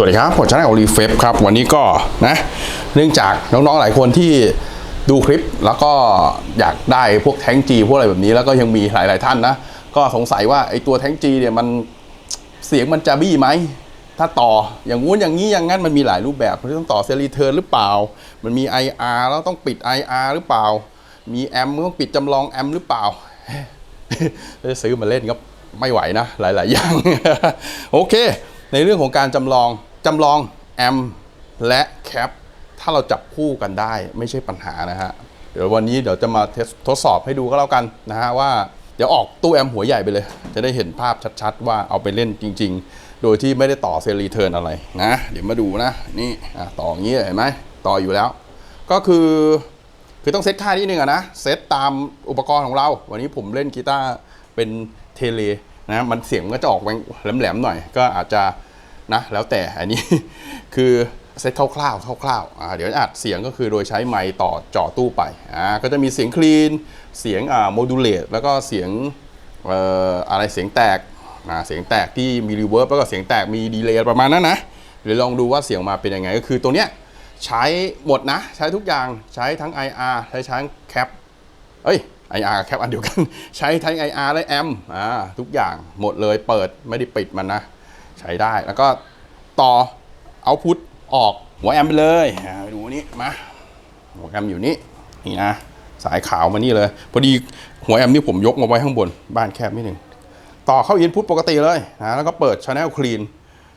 สวัสดีครับผมชาแนลรีเฟฟครับ วันนี้ก็นะ เนื่องจากน้องๆหลายคนที่ดูคลิปแล้วก็อยากได้พวกแท้งจีพวกอะไรแบบนี้แล้วก็ยังมีหลายๆท่านนะ ก็สงสัยว่าไอ้ตัวแท้งจีเนี่ยมันเสียงมันจะบี้ไหม ถ้าต่ออย่างงู้นอย่างนี้อย่างงั้นมันมีหลายรูปแบบมันต้องต่อเซรีเทิร์นหรือเปล่า มันมี IR แล้วต้องปิด IR หรือเปล่า มีแอมต้องปิดจำลองแอมหรือเปล่าจะซื้อมาเล่นก็ไม่ไหวนะหลาย ๆ อย่าง โอเค ในเรื่องของการจำลอง จำลองแอมและแคปถ้าเราจับคู่กันได้ไม่ใช่ปัญหานะฮะ เดี๋ยววันนี้เดี๋ยวจะมาทดสอบให้ดูก็แล้วกันนะฮะว่าเดี๋ยวออกตู้แอมหัวใหญ่ไปเลย จะได้เห็นภาพชัดๆ ว่าเอาไปเล่นจริง ๆ โดยที่ไม่ได้ต่อเซรีเทิร์นอะไรนะ เดี๋ยวมาดูนะนี่ต่ออย่างนี้เห็นไหมต่ออยู่แล้ว ก็คือคือต้องเซตค่านิดนึงอะนะเซตตามอุปกรณ์ของเรา วันนี้ผมเล่นกีตาร์เป็นเทเลนะมันเสียงมันก็จะออกแหลมๆหน่อย ก็อาจจะ นะแล้วแต่อันนี้ คือเซตคร่าวๆคร่าวๆอ่าเดี๋ยวอัดเสียงก็คือโดยใช้ไมค์ต่อจ่อตู้ไปอ่าก็จะมีเสียงคลีน เสียงอ่าโมดูเลตแล้วก็เสียงเอ่ออะไรเสียงแตกอ่าเสียงแตกที่มีรีเวิร์บแล้วก็เสียงแตกมีดีเลย์ประมาณนั้นนะเดี๋ยวลองดูว่าเสียงมาเป็นยังไงก็คือตัวเนี้ยใช้หมดนะ ใช้ทุกอย่างใช้ทั้ง IR ใช้ทั้งแคปเอ้ย IR แคปอันเดียวกัน ใช้ทั้ง IR และแอมอ่าทุกอย่างหมดเลยเปิดไม่ได้ปิดมันนะ ใช้ได้แล้วก็ต่อเอาพุทออกหัวแอมไปเลยไปดูนี่มาหัวแอมอยู่นี่นี่นะสายขาวมานี่เลย พอดีหัวแอมนี่ผมยกมาไว้ข้างบนบ้านแคบนิดหนึ่งต่อเข้าอินพุตปกติเลยนะแล้วก็เปิด Channel Clean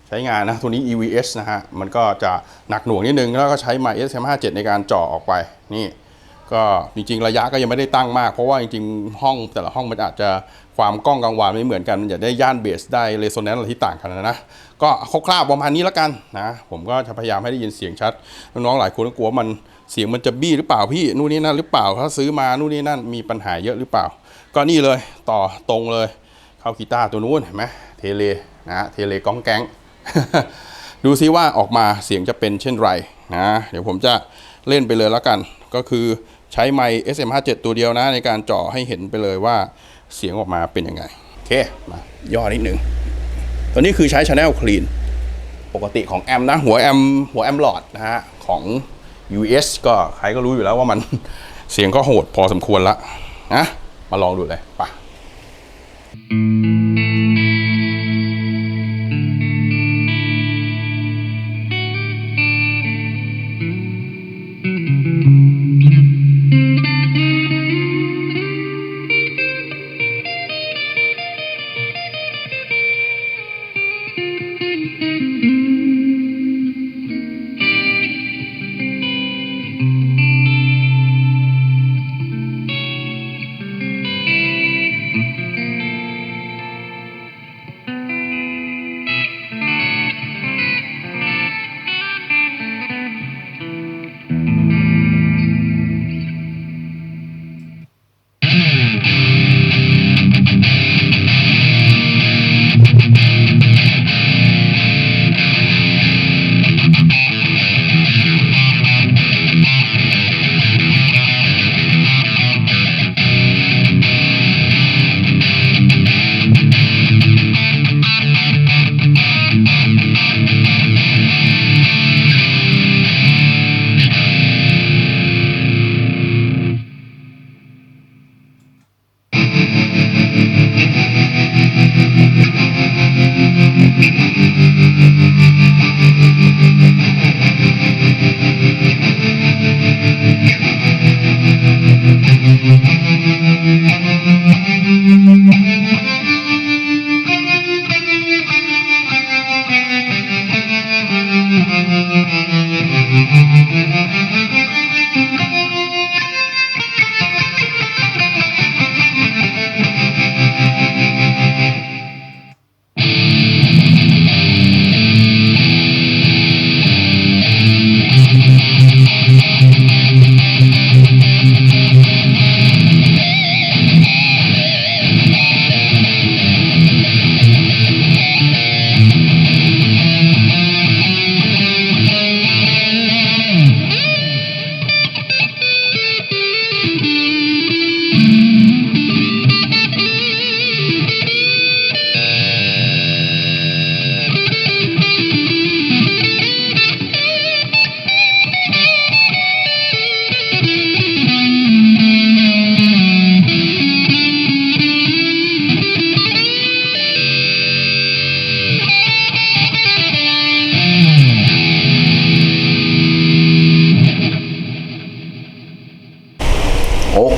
ใช้งานนะ ตัวนี้ EVS นะฮะ มันก็จะหนักหน่วงนิดนึง แล้วก็ใช้ไม SM57 ในการเจาะออกไปนี่ ก็จริงๆ ระยะก็ยังไม่ได้ตั้งมาก เพราะว่าจริงๆ ห้องแต่ละห้องมันอาจจะความกล้องกลางวานไม่เหมือนกัน มันจะได้ย่านเบสได้เรโซแนนซ์อะไรที่ต่างกันนะ ก็คร่าวๆประมาณนี้แล้วกันนะ ผมก็จะพยายามให้ได้ยินเสียงชัด น้องๆ หลายคนก็กลัวว่ามันเสียงมันจะบี้หรือเปล่าพี่ นู่นนี่นั่นหรือเปล่าถ้าซื้อมา นู่นนี่นั่นมีปัญหาเยอะหรือเปล่า ก็นี่เลยต่อตรงเลย เข้ากีตาร์ตัวนู้นเห็นไหมเทเลนะฮะเทเลก้องแก๊งดูซิว่าออกมาเสียงจะเป็นเช่นไรนะ เดี๋ยวผมจะเล่นไปเลยแล้วกัน ก็คือ ใช้ไมค์ SM57 ตัวเดียวนะ ในการเจาะให้เห็นไปเลยว่าเสียงออกมาเป็นยังไง โอเค มาย่อนิดหนึ่งตัวนี้คือใช้ Channel Clean ปกติของแอมนะ หัวแอมหัวแอมหลอดนะฮะ ของ US ก็ใครก็รู้อยู่แล้วว่ามันเสียงก็โหดพอสมควรละนะมาลองดูเลยไป「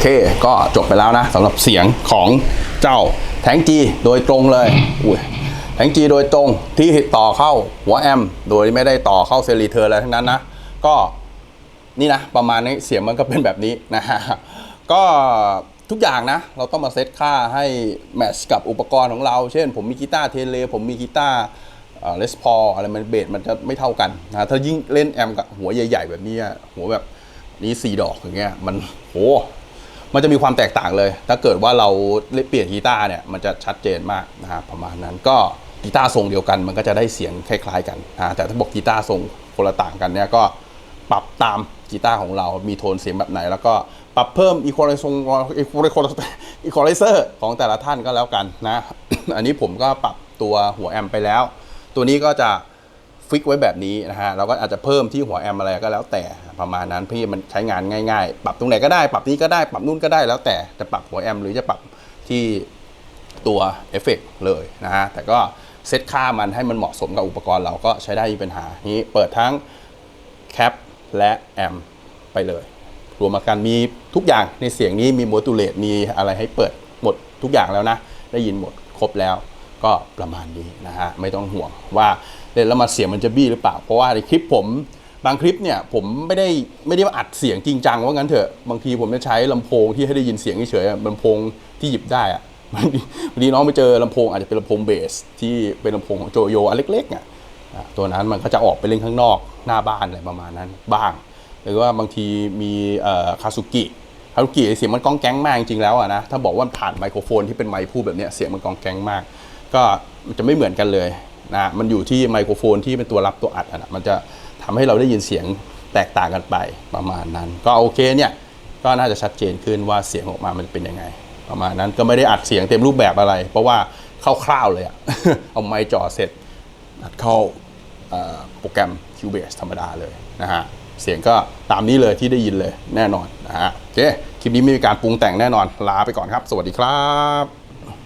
เค ก็จบไปแล้วนะสำหรับเสียงของเจ้าแทงจีโดยตรงเลยอุ้ยแทงจีโดยตรงที่ต่อเข้าหัวแอมโดยไม่ได้ต่อเข้าเซรีเทอร์อะไรทั้งนั้นนะ ก็นี่นะ ประมาณนี้เสียงมันก็เป็นแบบนี้นะฮะก็ทุกอย่างนะ เราต้องมาเซตค่าให้แมทช์กับอุปกรณ์ของเรา เช่น ผมมีกีตาร์เทเล ผมมีกีตาร์เลสพออะไรมันเบสมันจะไม่เท่ากันนะถ้ายิ่งเล่นแอมกับหัวใหญ่ ๆ แบบนี้หัวแบบนี้สี่ดอกอย่างเงี้ยมันโห มันจะมีความแตกต่างเลย ถ้าเกิดว่าเราเปลี่ยนกีตาร์เนี่ยมันจะชัดเจนมากนะครับประมาณนั้นก็กีตาร์ทรงเดียวกัน มันก็จะได้เสียงคล้ายๆกันนะแต่ถ้าบอกกีตาร์ทรงคนละต่างกันเนี่ยก็ปรับตามกีตาร์ของเรา มีโทนเสียงแบบไหน แล้วก็ปรับเพิ่มอีคไลซงอีควอไลอีคไลเซอร์ของแต่ละท่านก็แล้วกันนะ อันนี้ผมก็ปรับตัวหัวแอมไปแล้ว ตัวนี้ก็จะ ฟิกไว้แบบนี้นะฮะเราก็อาจจะเพิ่มที่หัวแอมอะไรก็แล้วแต่ประมาณนั้นพื่มันใช้งานง่ายๆ ปรับตรงไหนก็ได้ปรับนี้ก็ได้ปรับนู่นก็ได้แล้วแต่จะปรับหัวแอมหรือจะปรับที่ตัวเอฟเฟกต์เลยนะฮะแต่ก็เซตค่ามันให้มันเหมาะสมกับอุปกรณ์เราก็ใช้ได้ไม่มีปัญหานี้เปิดทั้งแคปและแอมไปเลยรวมกันมีทุกอย่างในเสียงนี้มีโมดูลเลตมีอะไรให้เปิดหมดทุกอย่างแล้วนะ ได้ยินหมดครบแล้ว ก็ประมาณนี้นะฮะไม่ต้องห่วงว่าเล่นแล้วมาเสียงมันจะบี้หรือเปล่า เพราะว่าในคลิปผมบางคลิปเนี่ยผมไม่ได้ไม่ได้มาอัดเสียงจริงจังว่างั้นเถอะบางทีผมจะใช้ลำโพงที่ให้ได้ยินเสียงเฉยๆอะลำโพงที่หยิบได้อะบางทีบางทีน้องไปเจอลำโพงอาจจะเป็นลำโพงเบส ที่เป็นลำโพงของโจโยอันเล็กๆอะอะตัวนั้นมันก็จะออกไปเล่นข้างนอกหน้าบ้านอะไรประมาณนั้นบ้าง หรือว่าบางทีมีคาซุกิคาซุกิเสียงมันก้องแก๊งมากจริงๆแล้วอะนะถ้าบอกว่าผ่านไมโครโฟนที่เป็นไมค์พูดแบบเนี้ยเสียงมันก้องแก๊งมาก ก็มันจะไม่เหมือนกันเลยนะมันอยู่ที่ไมโครโฟนที่เป็นตัวรับตัวอัดอะนะมันจะทำให้เราได้ยินเสียงแตกต่างกันไปประมาณนั้น ก็โอเคเนี่ยก็น่าจะชัดเจนขึ้นว่าเสียงออกมามันเป็นยังไง ประมาณนั้นก็ไม่ได้อัดเสียงเต็มรูปแบบอะไร เพราะว่าคร่าวๆเลยอะเอาไมค์จ่อเสร็จอัดเข้าโปรแกรม Cubase ธรรมดาเลยนะฮะเสียงก็ตามนี้เลยที่ได้ยินเลยแน่นอนนะฮะโอเคคลิปนี้ไม่มีการปรุงแต่งแน่นอนลาไปก่อนครับ สวัสดีครับ